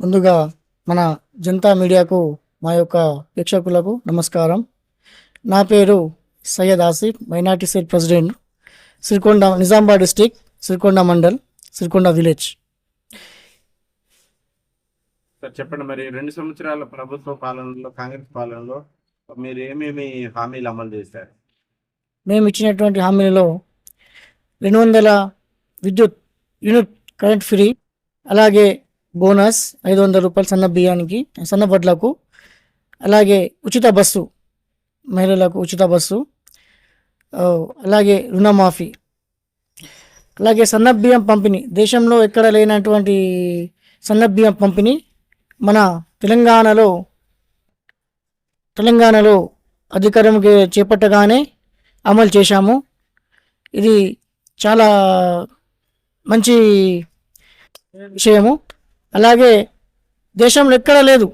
ముందుగా మన జనతా మీడియాకు మా యొక్క ప్రేక్షకులకు నమస్కారం. నా పేరు Syed Asif minority cell president Sirikonda Nizamabad district Sirikonda mandal Sirikonda village. Sir చెప్పండి మరి రెండు సంవత్సరాల ప్రభుత్వ పాలనలో కాంగ్రెస్ పాలనలో మీరు ఏమేమి హామీలు అమలు చేశారు? మేము ఇచ్చినటువంటి హామీలలో రెండు వందల విద్యుత్ యూనిట్ కరెంట్ ఫ్రీ అలాగే బోనస్ ఐదు వందల రూపాయలు సన్న బియ్యానికి సన్న వడ్లకు అలాగే ఉచిత బస్సు మహిళలకు ఉచిత బస్సు అలాగే రుణమాఫీ అలాగే సన్న బియ్యం పంపిణీ. దేశంలో ఎక్కడ లేనటువంటి సన్న బియ్యం పంపిణీ మన తెలంగాణలో తెలంగాణలో అధికారంకి చేపట్టగానే అమలు చేశాము. ఇది చాలా మంచి విషయము. అలాగే దేశంలో ఎక్కడ లేదు.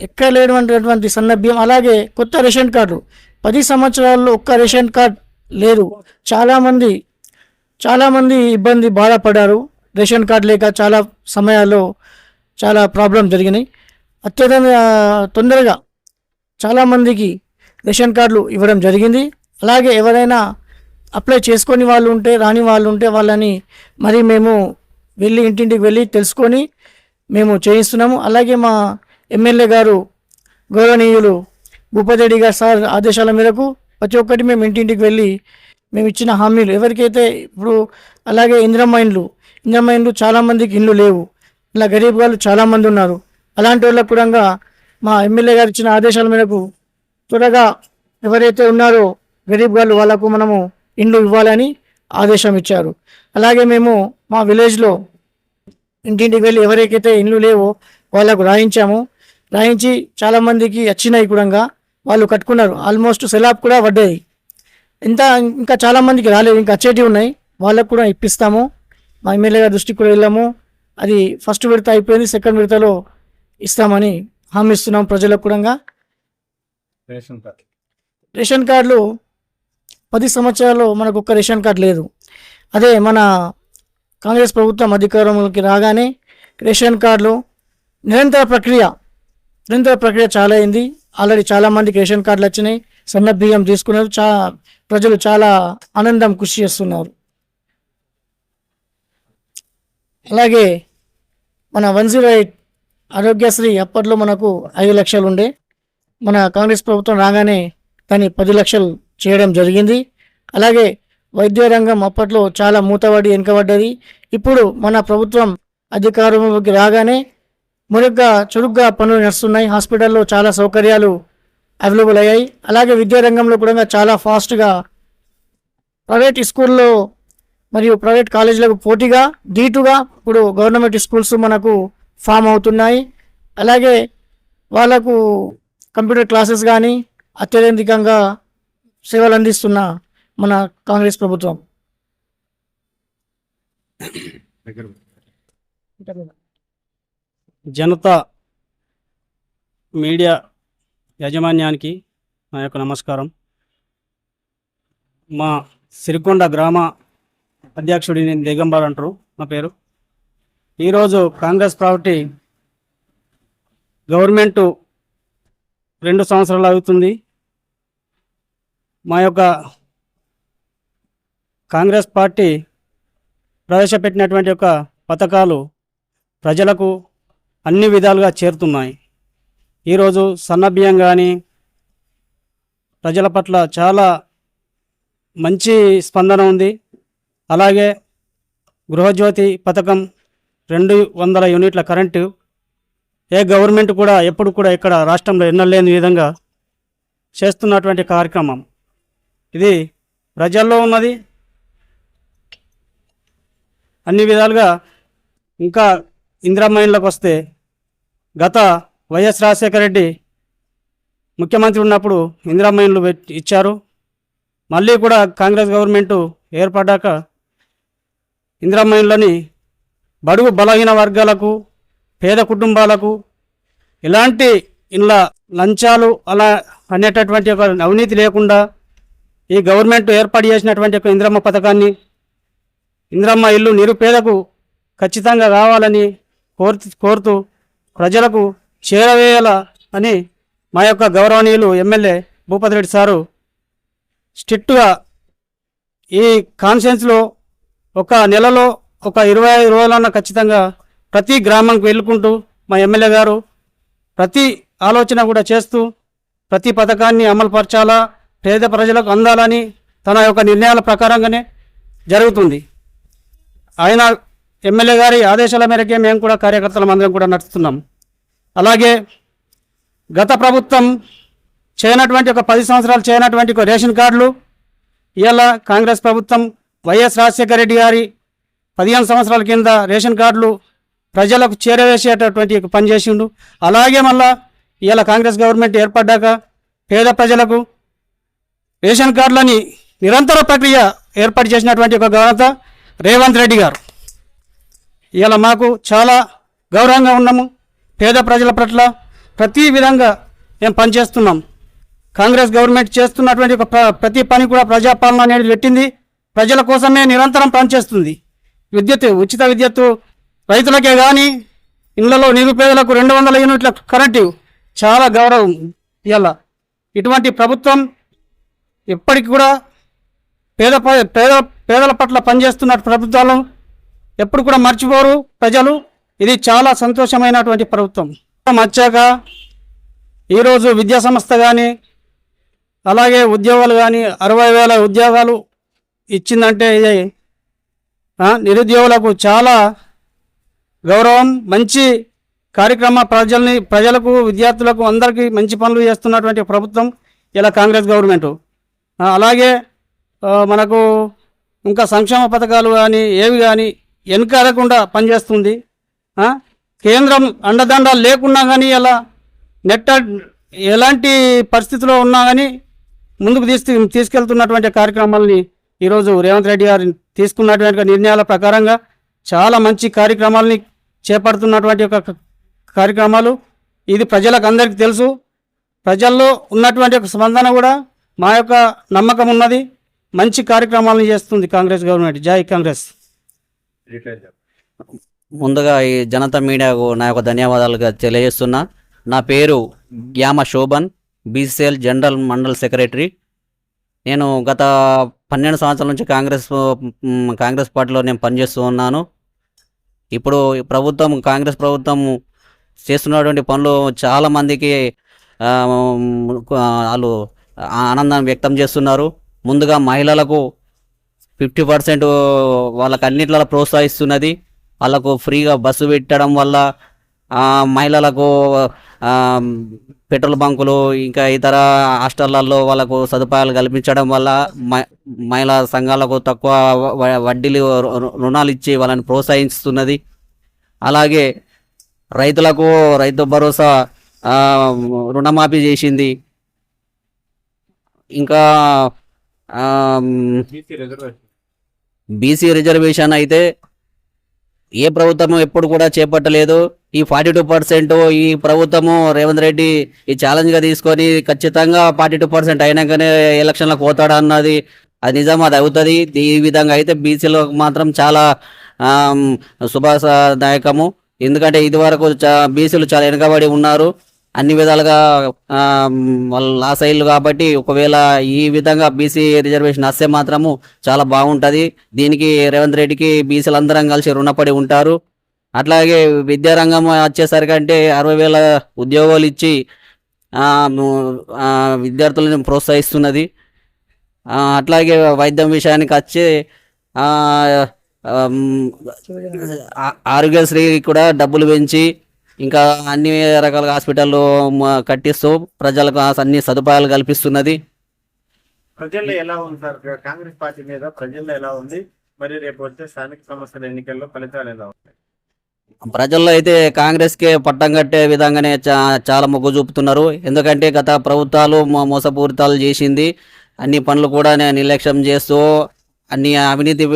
ఎక్కడ లేనటువంటి సన్నభ్యం అలాగే కొత్త రేషన్ కార్డు. పది సంవత్సరాల్లో ఒక్క రేషన్ కార్డ్ లేదు. చాలామంది చాలామంది ఇబ్బంది బాధపడ్డారు. రేషన్ కార్డు లేక చాలా సమయాల్లో చాలా ప్రాబ్లం జరిగినాయి. అత్యంత తొందరగా చాలామందికి రేషన్ కార్డులు ఇవ్వడం జరిగింది. అలాగే ఎవరైనా అప్లై చేసుకొని వాళ్ళు ఉంటే రాని వాళ్ళు ఉంటే వాళ్ళని మరి మేము వెళ్ళి ఇంటింటికి వెళ్ళి తెలుసుకొని మేము చేయిస్తున్నాము. అలాగే మా ఎమ్మెల్యే గారు గౌరవనీయులు భూపతిరెడ్డి గారు సార్ ఆదేశాల మేరకు ప్రతి ఒక్కటి మేము ఇంటింటికి వెళ్ళి మేము ఇచ్చిన హామీలు. ఎవరికైతే ఇప్పుడు అలాగే ఇందిరమ్మ ఇండ్లు ఇందిరమ్మ ఇండ్లు చాలామందికి ఇండ్లు లేవు. ఇలా గరీబ్ వాళ్ళు చాలామంది ఉన్నారు. అలాంటి వాళ్ళకు కూడా మా ఎమ్మెల్యే గారు ఇచ్చిన ఆదేశాల మేరకు త్వరగా ఎవరైతే ఉన్నారో గరీబ్ వాళ్ళు వాళ్ళకు మనము ఇండ్లు ఇవ్వాలని ఆదేశం ఇచ్చారు. అలాగే మేము మా విలేజ్లో ఇంటింటికి వెళ్ళి ఎవరికైతే ఇండ్లు లేవో వాళ్ళకు రాయించాము. రాయించి చాలామందికి వచ్చినాయి కూడా వాళ్ళు కట్టుకున్నారు. ఆల్మోస్ట్ సెలాబ్ కూడా పడ్డాయి. ఇంత ఇంకా చాలామందికి రాలేదు. ఇంకా వచ్చేటివి ఉన్నాయి. వాళ్ళకు కూడా ఇప్పిస్తాము. మా ఎమ్మెల్యే గారి దృష్టికి కూడా వెళ్ళాము. అది ఫస్ట్ విడత అయిపోయింది. సెకండ్ విడతలో ఇస్తామని హామీ ఇస్తున్నాం ప్రజలకు కూడా రేషన్ కార్డు. రేషన్ కార్డులు పది సంవత్సరాలు మనకు ఒక్క రేషన్ కార్డు లేదు. అదే మన కాంగ్రెస్ ప్రభుత్వం అధికారంలోకి రాగానే రేషన్ కార్డులు నిరంతర ప్రక్రియ నిరంతర ప్రక్రియ చాలా అయింది. ఆల్రెడీ చాలామందికి రేషన్ కార్డులు వచ్చినాయి. సన్న బియ్యం తీసుకున్నారు. చా ప్రజలు చాలా ఆనందం కృషి చేస్తున్నారు. అలాగే మన వన్ జీరో ఎయిట్ ఆరోగ్యశ్రీ అప్పట్లో మనకు ఐదు లక్షలు ఉండే. మన కాంగ్రెస్ ప్రభుత్వం రాగానే దాన్ని పది లక్షలు చేయడం జరిగింది. అలాగే వైద్య రంగం అప్పట్లో చాలా మూతబడి వెనుకబడ్డది. ఇప్పుడు మన ప్రభుత్వం అధికారంలోకి రాగానే మురుగ్గా చురుగ్గా పనులు నడుస్తున్నాయి. హాస్పిటల్లో చాలా సౌకర్యాలు అవైలబుల్ అయ్యాయి. అలాగే విద్యా రంగంలో కూడా చాలా ఫాస్ట్గా ప్రైవేట్ స్కూల్లో మరియు ప్రైవేట్ కాలేజీలకు పోటీగా ధీటుగా ఇప్పుడు గవర్నమెంట్ స్కూల్స్ మనకు ఫామ్ అవుతున్నాయి. అలాగే వాళ్ళకు కంప్యూటర్ క్లాసెస్ కానీ అత్యధికంగా సేవలు అందిస్తున్న మన కాంగ్రెస్ ప్రభుత్వం. జనతా మీడియా యాజమాన్యానికి నా యొక్క నమస్కారం. మా సిరికొండ గ్రామ అధ్యక్షుడి నేను దిగంబర్ అంటారు. నా పేరు. ఈరోజు కాంగ్రెస్ పార్టీ గవర్నమెంటు రెండు సంవత్సరాలు అవుతుంది. మా యొక్క కాంగ్రెస్ పార్టీ ప్రవేశపెట్టినటువంటి యొక్క పథకాలు ప్రజలకు అన్ని విధాలుగా చేరుతున్నాయి. ఈరోజు సన్నబియ్యం కానీ ప్రజల పట్ల చాలా మంచి స్పందన ఉంది. అలాగే గృహజ్యోతి పథకం రెండు వందల యూనిట్ల కరెంటు ఏ గవర్నమెంట్ కూడా ఎప్పుడు కూడా ఇక్కడ రాష్ట్రంలో ఎన్నలేని విధంగా చేస్తున్నటువంటి కార్యక్రమం. ఇది ప్రజల్లో ఉన్నది అన్ని విధాలుగా ఇంకా ఇందిరామైన్లకు వస్తే గత వైఎస్ రాజశేఖర రెడ్డి ముఖ్యమంత్రి ఉన్నప్పుడు ఇందిరామైన్లు ఇచ్చారు. మళ్ళీ కూడా కాంగ్రెస్ గవర్నమెంటు ఏర్పడ్డాక ఇందిరామైన్లని బడుగు బలహీన వర్గాలకు పేద కుటుంబాలకు ఇలాంటి ఇలా లంచాలు అలా అనేటటువంటి ఒక అవినీతి లేకుండా ఈ గవర్నమెంట్ ఏర్పాటు చేసినటువంటి ఒక ఇందిరమ్మ పథకాన్ని ఇంద్రమ్మ ఇల్లు నిరుపేదకు ఖచ్చితంగా కావాలని కోరు కోరుతూ ప్రజలకు చేరవేయాల అని మా యొక్క గౌరవనీయులు ఎమ్మెల్యే భూపతి రెడ్డి సారు స్ట్రిక్ట్గా ఈ కాన్ఫరెన్స్లో ఒక నెలలో ఒక ఇరవై ఐదు రోజులన్న ఖచ్చితంగా ప్రతి గ్రామంకి వెళ్ళుకుంటూ మా ఎమ్మెల్యే గారు ప్రతి ఆలోచన కూడా చేస్తూ ప్రతి పథకాన్ని అమలుపరచాలా పేద ప్రజలకు అందాలని తన యొక్క నిర్ణయాల ప్రకారంగానే జరుగుతుంది. ఆయన ఎమ్మెల్యే గారి ఆదేశాల మేరకే మేము కూడా కార్యకర్తలం అందరం కూడా నడుస్తున్నాం. అలాగే గత ప్రభుత్వం చేయనటువంటి ఒక పది సంవత్సరాలు చేయనటువంటి ఒక రేషన్ కార్డులు ఇవాళ కాంగ్రెస్ ప్రభుత్వం వైఎస్ రాజశేఖర రెడ్డి గారి పదిహేను సంవత్సరాల కింద రేషన్ కార్డులు ప్రజలకు చేరవేసేటటువంటి పనిచేసిండు పని చేసిండు. అలాగే మళ్ళా ఇవాళ కాంగ్రెస్ గవర్నమెంట్ ఏర్పడ్డాక పేద ప్రజలకు రేషన్ కార్డులని నిరంతర ప్రక్రియ ఏర్పాటు చేసినటువంటి ఒక ఘనత రేవంత్ రెడ్డి గారు. ఇలా మాకు చాలా గౌరవంగా ఉన్నాము. పేద ప్రజల పట్ల ప్రతి విధంగా మేము పనిచేస్తున్నాం. కాంగ్రెస్ గవర్నమెంట్ చేస్తున్నటువంటి ఒక ప్ర- ప్రతి పని కూడా ప్రజాపాలన అనేది పెట్టింది. ప్రజల కోసమే నిరంతరం పనిచేస్తుంది. విద్యుత్ ఉచిత విద్యుత్తు రైతులకే కానీ ఇళ్ళలో నిరుపేదలకు రెండు వందల యూనిట్ల కరెంటు చాలా గౌరవం ఇవాళ. ఇటువంటి ప్రభుత్వం ఎప్పటికి కూడా పేద పేద పేదల పట్ల పనిచేస్తున్న ప్రభుత్వాలు ఎప్పుడు కూడా మర్చిపోరు ప్రజలు. ఇది చాలా సంతోషమైనటువంటి ప్రభుత్వం. వచ్చాక ఈరోజు విద్యా సంస్థ కానీ అలాగే ఉద్యోగాలు కానీ అరవై వేల ఉద్యోగాలు ఇచ్చిందంటే ఇది నిరుద్యోగులకు చాలా గౌరవం మంచి కార్యక్రమ ప్రజల్ని ప్రజలకు విద్యార్థులకు అందరికీ మంచి పనులు చేస్తున్నటువంటి ప్రభుత్వం ఇలా కాంగ్రెస్ గవర్నమెంట్. అలాగే మనకు ఇంకా సంక్షేమ పథకాలు కానీ ఏవి కానీ వెనుకాడకుండా పనిచేస్తుంది. కేంద్రం అండదండాలు లేకున్నా కానీ ఇలా నెట్ ఎలాంటి పరిస్థితిలో ఉన్నా కానీ ముందుకు తీసుకు తీసుకెళ్తున్నటువంటి కార్యక్రమాలని ఈరోజు రేవంత్ రెడ్డి గారు తీసుకున్నటువంటి నిర్ణయాల ప్రకారంగా చాలా మంచి కార్యక్రమాలని చేపడుతున్నటువంటి ఒక కార్యక్రమాలు. ఇది ప్రజలకు అందరికీ తెలుసు. ప్రజల్లో ఉన్నటువంటి ఒక స్పందన కూడా మా యొక్క నమ్మకం ఉన్నది. మంచి కార్యక్రమాలను చేస్తుంది కాంగ్రెస్ గవర్నమెంట్. జై కాంగ్రెస్. ముందుగా ఈ జనతా మీడియాకు నా యొక్క ధన్యవాదాలుగా తెలియజేస్తున్నా. నా పేరు Gyama Shobhan BCL general mandal secretary. నేను గత పన్నెండు సంవత్సరాల నుంచి కాంగ్రెస్ కాంగ్రెస్ పార్టీలో నేను పనిచేస్తూ ఉన్నాను. ఇప్పుడు ప్రభుత్వం కాంగ్రెస్ ప్రభుత్వం చేస్తున్నటువంటి పనులు చాలామందికి వాళ్ళు ఆనందాన్ని వ్యక్తం చేస్తున్నారు. ముందుగా మహిళలకు ఫిఫ్టీ పర్సెంట్ వాళ్ళకి అన్నిట్లలో ప్రోత్సహిస్తున్నది. వాళ్ళకు ఫ్రీగా బస్సు పెట్టడం వల్ల మహిళలకు పెట్రోల్ బంకులు ఇంకా ఇతర హాస్టళ్ళలో వాళ్ళకు సదుపాయాలు కల్పించడం వల్ల మ- మహిళా సంఘాలకు తక్కువ వడ్డీలు రుణాలు ఇచ్చి వాళ్ళని ప్రోత్సహిస్తున్నది. అలాగే రైతులకు రైతు భరోసా రుణమాఫీ చేసింది. ఇంకా బీసీ రిజర్వేషన్ అయితే ఏ ప్రభుత్వము ఎప్పుడు కూడా చేపట్టలేదు. ఈ ఫార్టీ టూ పర్సెంట్ ఈ ప్రభుత్వము రేవంత్ రెడ్డి ఈ ఛాలెంజ్గా తీసుకొని ఖచ్చితంగా ఫార్టీ టూ పర్సెంట్ అయినాకనే ఎలక్షన్లకు పోతాడు అన్నది అది నిజం అది అవుతుంది. ఈ విధంగా అయితే బీసీలకు మాత్రం చాలా ఆమ్, శుభదాయకము ఎందుకంటే ఇదివరకు చా బీసీలు చాలా వెనుకబడి ఉన్నారు. అన్ని విధాలుగా వాళ్ళు లాస్ అయ్యారు కాబట్టి ఒకవేళ ఈ విధంగా బీసీ రిజర్వేషన్ వస్తే మాత్రము చాలా బాగుంటుంది. దీనికి రేవంత్ రెడ్డికి బీసీలు అందరం కలిసి రుణపడి ఉంటారు. అట్లాగే విద్యారంగం వచ్చేసరికి అంటే అరవై వేల ఉద్యోగాలు ఇచ్చి విద్యార్థులను ప్రోత్సహిస్తున్నది. అట్లాగే వైద్యం విషయానికి వచ్చి ఆరోగ్యశ్రీ కూడా డబ్బులు పెంచి ఇంకా అన్ని రకాల హాస్పిటల్లో మ- కట్టిస్తూ ప్రజలకు అన్ని సదుపాయాలు కల్పిస్తున్నది. ప్రజల్లో ఎలా ఉంది సార్? కాంగ్రెస్ పార్టీ మీద ప్రజల్లో ఎలా ఉంది? మరి రేపు వచ్చే స్థానిక సంస్థల ఎన్నికల్లో ఫలితాలు ఎలా ఉంటాయి ప్రజల్లో అయితే కాంగ్రెస్కే పట్టం కట్టే విధంగానే చాలా మొగ్గు చూపుతున్నారు. ఎందుకంటే గత ప్రభుత్వాలు మోసపూరితాలు చేసింది. అన్ని పనులు కూడా నిర్లక్ష్యం చేస్తూ అన్ని అవినీతి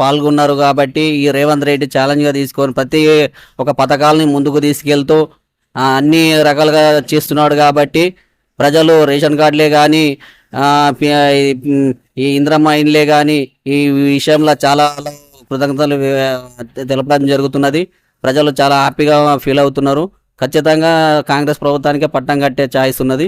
పాల్గొన్నారు కాబట్టి ఈ రేవంత్ రెడ్డి ఛాలెంజ్గా తీసుకొని ప్రతి ఒక పథకాలని ముందుకు తీసుకెళ్తూ అన్ని రకాలుగా చేస్తున్నాడు కాబట్టి ప్రజలు రేషన్ కార్డులే కానీ ఈ ఇంద్రమ్మ ఇండ్లే కానీ ఈ విషయంలో చాలా కృతజ్ఞతలు తెలపడం జరుగుతున్నది. ప్రజలు చాలా హ్యాపీగా ఫీల్ అవుతున్నారు. ఖచ్చితంగా కాంగ్రెస్ ప్రభుత్వానికే పట్టం కట్టే ఛాయిస్ ఉన్నది.